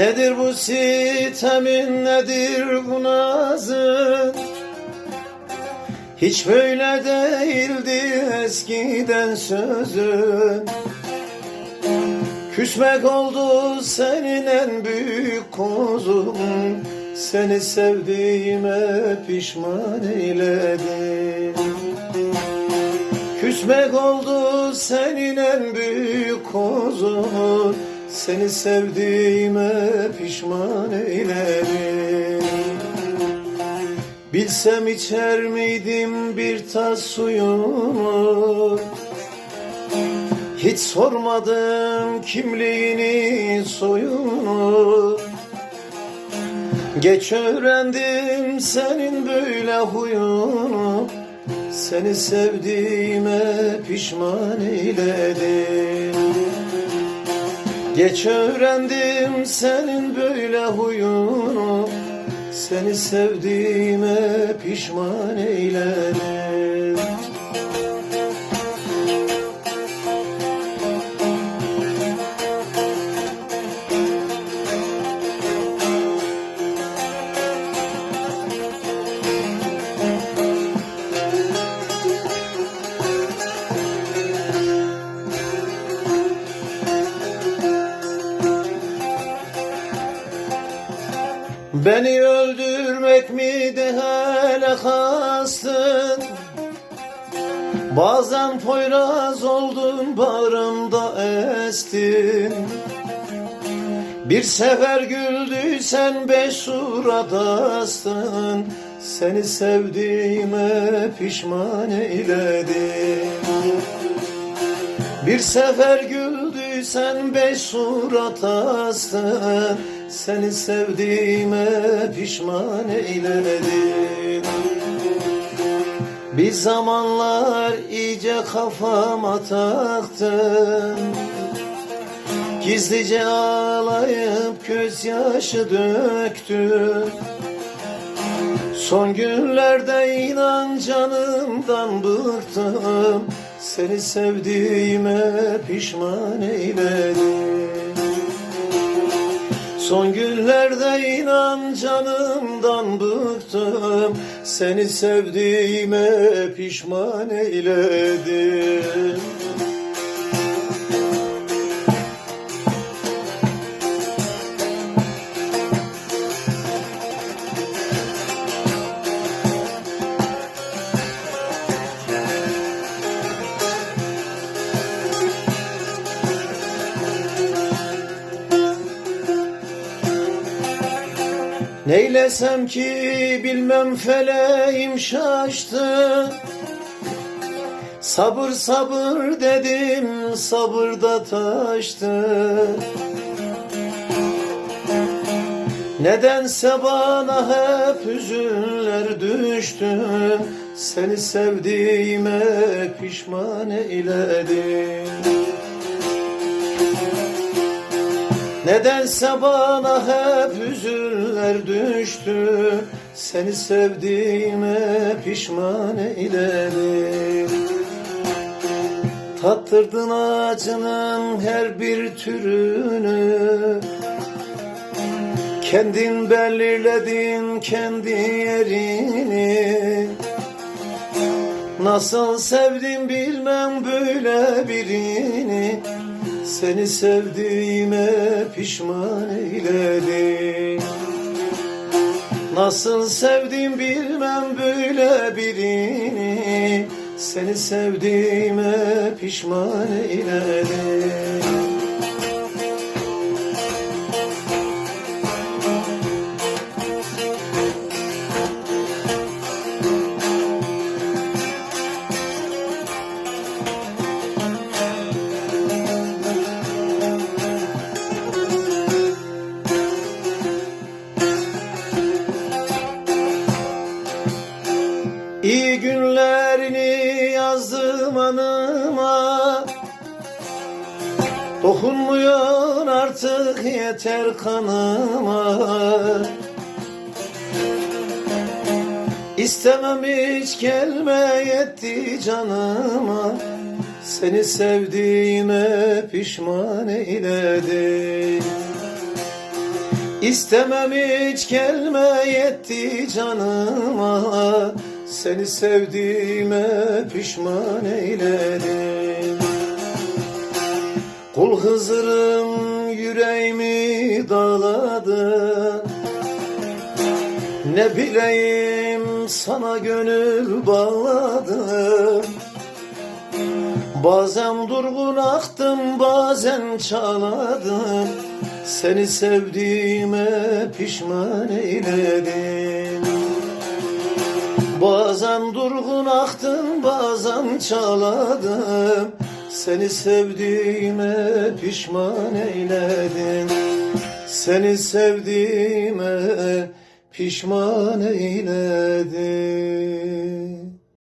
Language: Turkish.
Nedir bu sitemin nedir bu nazın? Hiç böyle değildi eskiden sözün. Küsmek oldu senin en büyük kozun. Seni sevdiğime pişman eyledin. Küsmek oldu senin en büyük kozun Seni sevdiğime pişman eyledim Bilsem içer miydim bir tas suyunu? Hiç sormadım kimliğini soyunu. Geç öğrendim senin böyle huyunu. Seni sevdiğime pişman eyledim Geç öğrendim senin böyle huyunu. Seni sevdiğime pişman eyledim Beni öldürmek mi de hele kastın Bazen poyraz oldun bağrımda estin. Bir sefer güldüysen beş surat astın Seni sevdiğime pişman eyledim. Bir sefer güldüysen beş surat astın Seni sevdiğime pişman eyledim Bir zamanlar iyice kafama taktım Gizlice ağlayıp gözyaşı döktüm Son günlerde inan canımdan bıktım. Seni sevdiğime pişman eyledim Son günlerde inan canımdan bıktım. Seni sevdiğime pişman eyledim Neylesem ki bilmem feleğim şaştı. Sabır sabır dedim sabırda taştı. Nedense bana hep hüzünler düştü. Seni sevdiğime pişman eyledim Nedense bana hep hüzünler düştü. Seni sevdiğime pişman eyledim Tattırdın acının her bir türünü. Kendin belirledin kendi yerini. Nasıl sevdim bilmem böyle birini Seni sevdiğime pişman eyledim. Nasıl sevdim bilmem böyle birini. Seni sevdiğime pişman eyledim Dokunmuyor artık yeter kanıma. İstemem hiç gelme yetti canıma. Seni sevdiğime pişman eyledim İstemem hiç gelme yetti canıma. Seni sevdiğime pişman eyledin Kul Hızır'ım yüreğimi dağladı. Ne bileyim sana gönül bağladım Bazen durgun aktım bazen çaladım. Seni sevdiğime pişman eyledim. Bazen durgun aktım bazen çaladım Seni sevdiğime pişman eyledim. Seni sevdiğime pişman eyledim